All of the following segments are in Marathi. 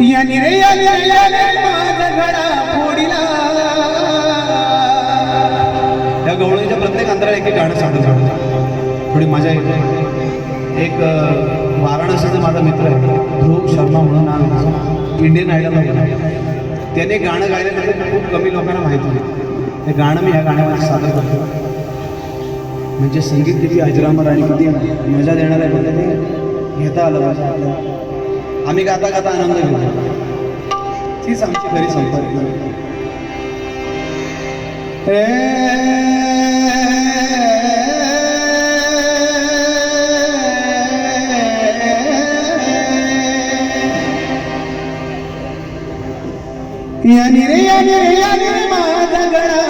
या निरया निरयाने माझा घडा फोडिला. या गवळीच्या प्रत्येक अंतराला एक एक गाणं सांगत सांगत थोडी मजा येते. एक वाराणसीचा माझा मित्र आहे. ध्रुव शर्मा म्हणून नाव इंडियन आयडल त्याने गाणं गायल्यानंतर खूप कमी लोकांना माहिती होती ते गाणं मी ह्या गाण्यामध्ये सादर करतो. म्हणजे संगीत किती अजरामर आणि किती मजा देणार आहे. म्हणजे ते घेता आलं माझ्या आम्ही गाता गाता आनंद घेतो तीच आमची खरी संपत्ती. ए या निरे या निरे या निरे माझा गळा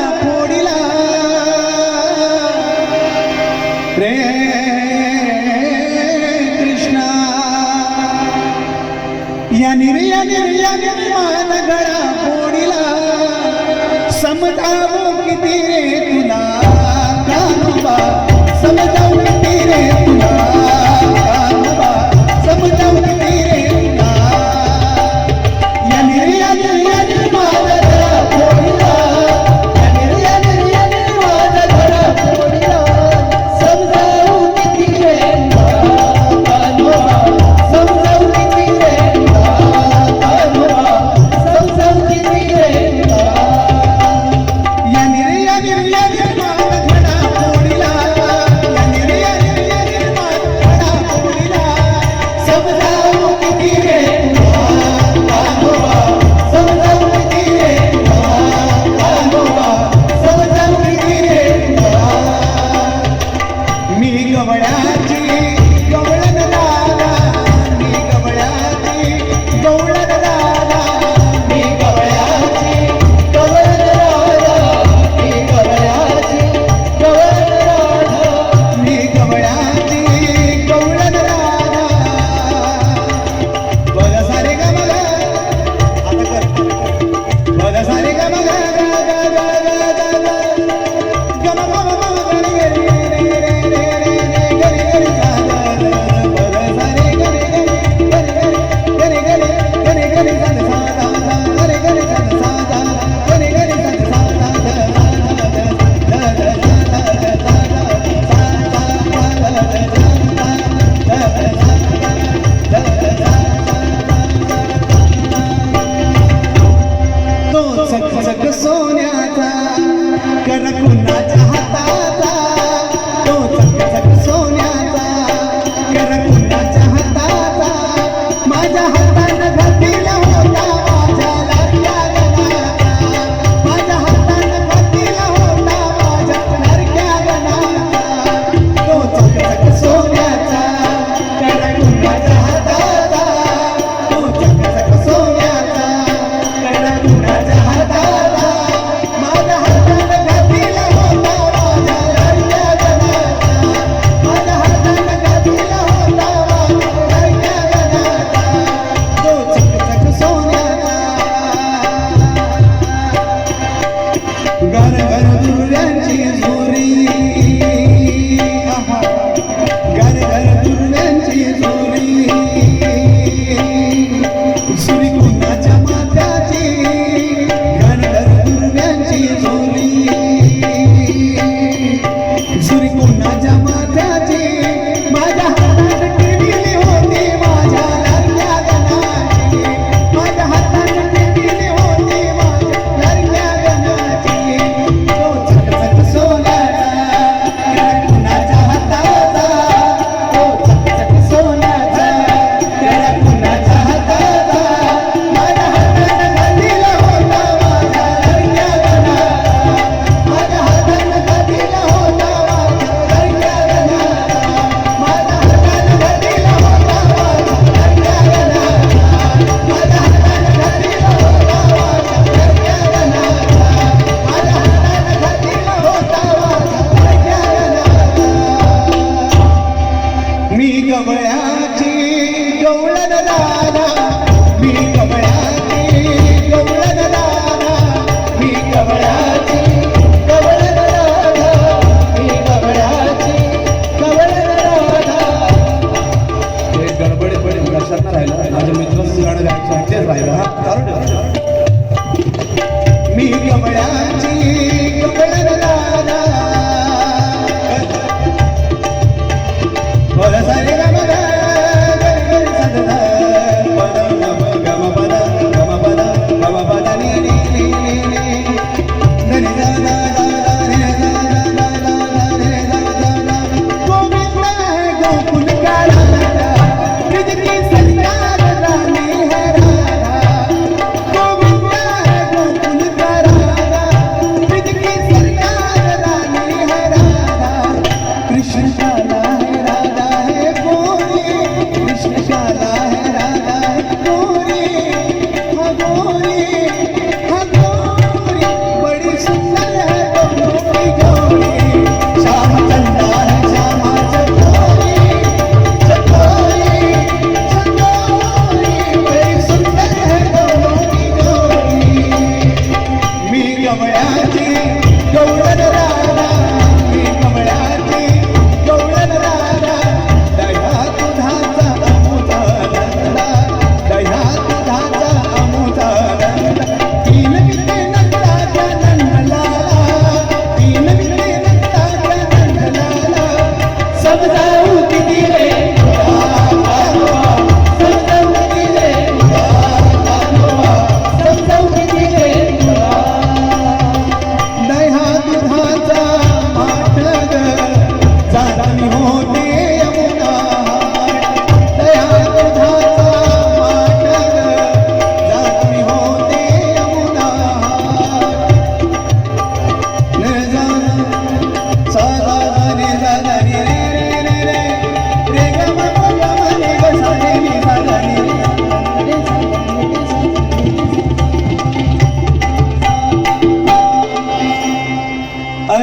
Yeah.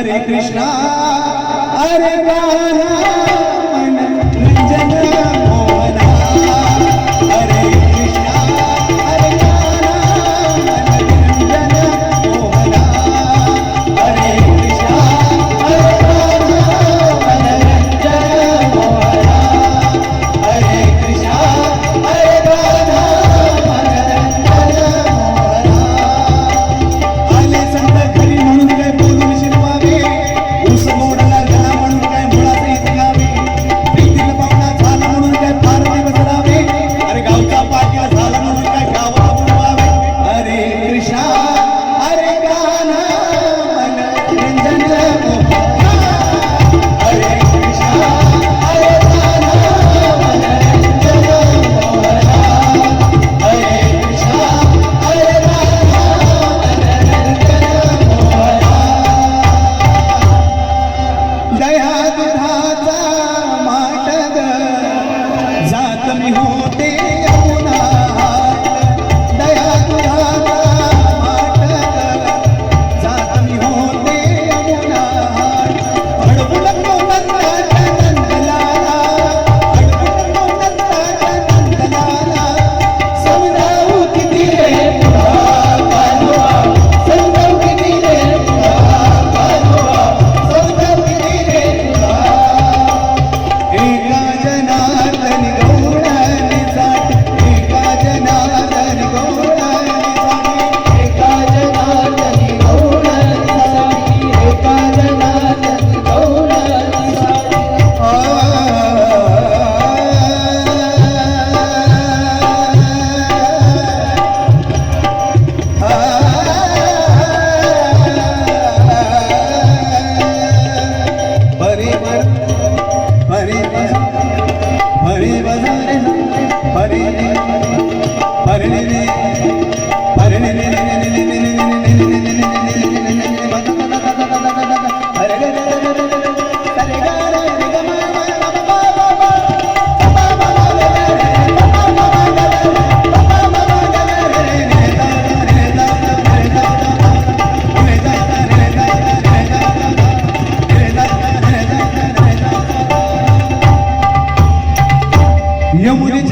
हरे कृष्णा हरे राम रंजन। আমি হো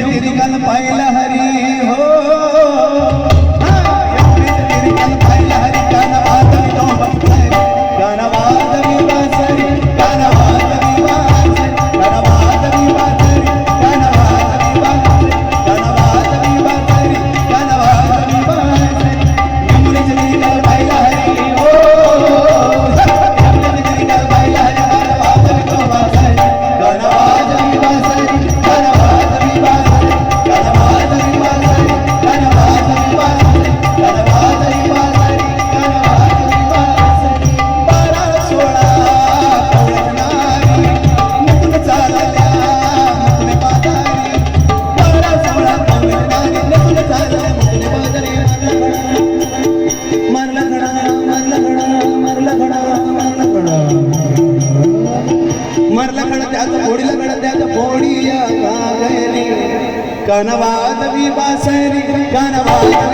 शिवगण पाहिला हरी हो. या घागरी कनवात